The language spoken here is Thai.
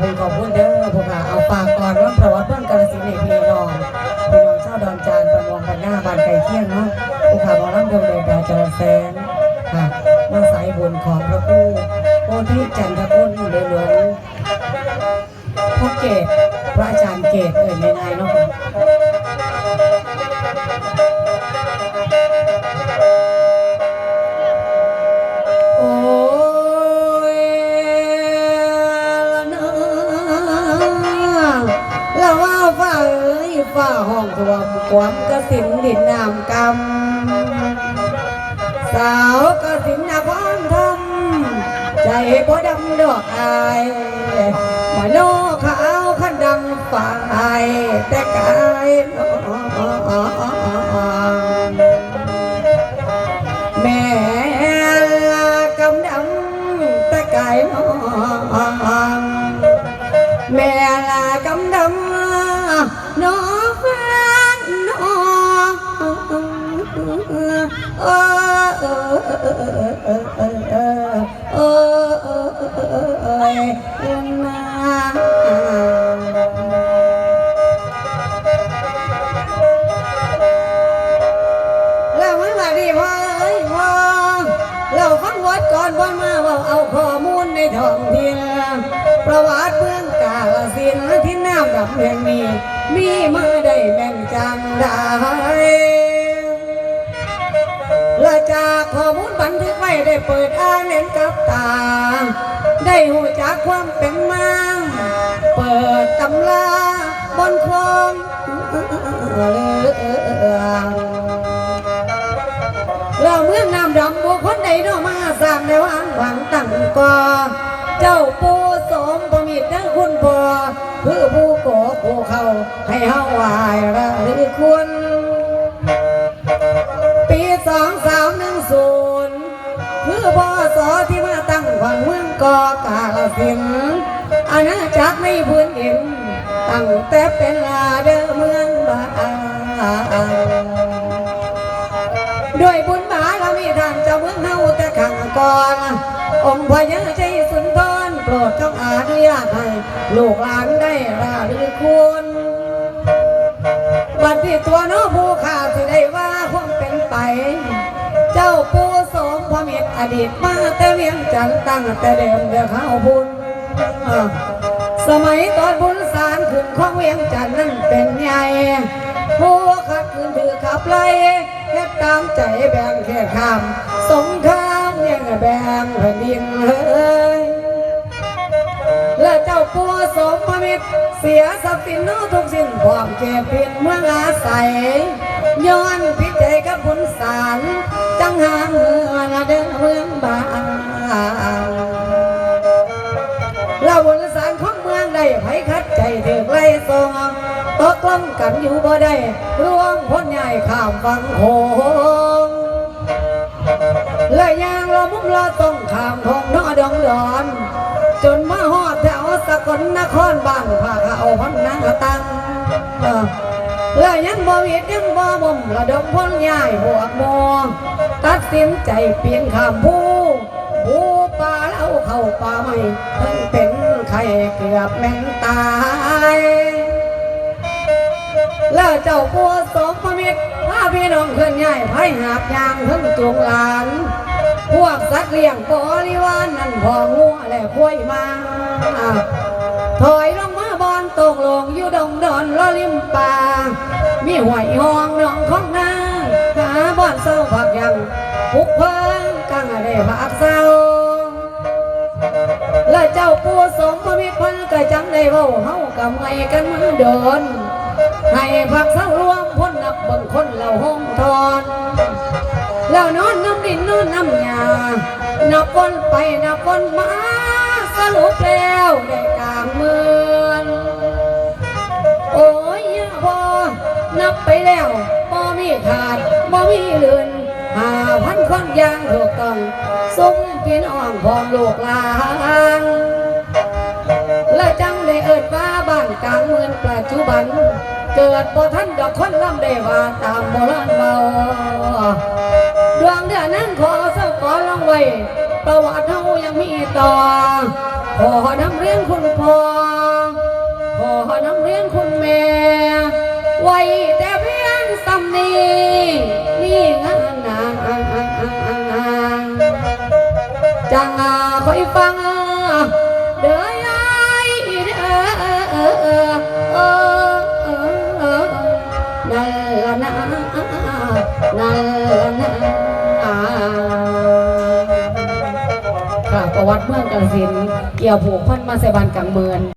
คุณขอบคุณเด้อพวกเราเอาฝากก่อนว่าประวัติเบื้อนกาลสินธุ์ในพี่น้องพี่น้องชาวดอนจานประมวงปันหน้าบานไก่เที่ยงเนาะพวกข้าบอกรับเดิมเดินดาวจรแสนค่ะมาสายบุญของพระผู้โพธิจันทคุณในหลวงพ่อเกศพระอาจารย์เกศเอ่ยในนายเนาะ อ้ยฝ่าห้องทวมความกสินดินนามกำสาวกสินนครธรรมใจบ่ดำดอกอายมาโนขาวขันดำฝ่ายแต่กายน้อ ประวัติเมืองกาฬสินธุ์ที่น้ำดำแห่งนี้ มีมาได้แม่นจังได้ จากข้อมูลบันทึกไว้ได้เปิดอ่านเห็นกับตา ได้หูจากความเป็นมาเปิดตำราบนคลองเรื่องเราเมืองน้ำดำบุคคลใดเนอมาสร้างในวังหวังตั้งก่อเจ้าปูสมประมิตรนะคุณพ่อคือผู้ก่อผู้เขาให้เฮาไหวระลึกคว พศที่มาตั้งวังเมืองกอกาลสินอาณาจักรในพื้นดินตั้งแต่เป็นลาเดอเมืองบางด้วยบุญบาเรามีท่านจ้าเมืองเฮาแต่ขังก่อนองค์พญาใจสุนทรโปรดจงอนุญาตให้ลูกหลานได้ราลึกคุณบัดนี้ตัวน้อผู อดีตมาแต่เวียงจันตั้งแต่เดิมเดือเข้าบุญสมัยตอนบุญสารขึ้นของเวียงจันนั้นเป็นใหญ่ผู้ขัดขืนถือขับไล่เฮ็ดตามใจแบ่งแค่ข้ามสงครามยังแบ่งแผ่นดินเฮ้ยและเจ้าปัวสมพมิตรเสียทรัพย์สินโนทุกสิ้นความเก็บเพียนเมืองอาศัย ใจถึงไล่ทรงตกลงกันอยู่บ่ได้ร่วมพ้นใหญ่ข้ามฝั่งโขงและยางเรามุกเราต้องข้ามทองนอดองดอน จนมาฮอดแถวสกลนครบ้านพาเขาพันนางตังเออและยังบ่เวียดยังบ่บ่มระดมพ้นใหญ่หัวมอตัดสินใจเปลี่ยนคำผู้ผู้าแล้วเข้าป่าไม่เพิ่งเป็นไข่เกือบแม่นตาย แล้วเจ้าปัวสมพมิตรพาพี่น้องเคลื่อนย้ายไผ่หาบยางถึงจุงหลาน พวกสัตว์เลี้ยงบริวารนั่นพองัวและควยมา ถอยลงมาบอนตกลงอยู่ดงดอนลอริมป่ามีหวยหองน้องของนางหาบอนเศร้าผักยังปุกเพิ่งกังได้ผักเศร้า สมพมิพันก็จังได้เว้าเฮากับไงกันมาโดน ให้ผักเศร้ารวมพ้นนับเบิ่งคนเราห้องทอนแล้วนอนน้ำดินนอนน้ำยานับคนไปนับคนมาสรุปแล้วได้กลางเมืองโอ้ยพอนับไปแล้วบ่มีขาดบ่มีเลือนหาพันคนอยางถูกต้องสมพี่น้องของลูกลาน การเมืองปัจจุบัน เกิดบ่ท่านดอกคนลำได้ว่าตามโบราณเบาดวงเดือนนั้นขอสักขอลองไว้ ประวัติเฮายังมีต่อ ขอนำเรียนคุณพ่อ ขอนำเรียนคุณแม่ ไว้แต่เพียงสำนีนี่งานนานจังคอยฟังเด้อ นละนะนั่นนะอ่าค่ะประวัติเมืองกาฬสินธุ์เกี่ยวผูกพันมาใส่บานกลางเมือง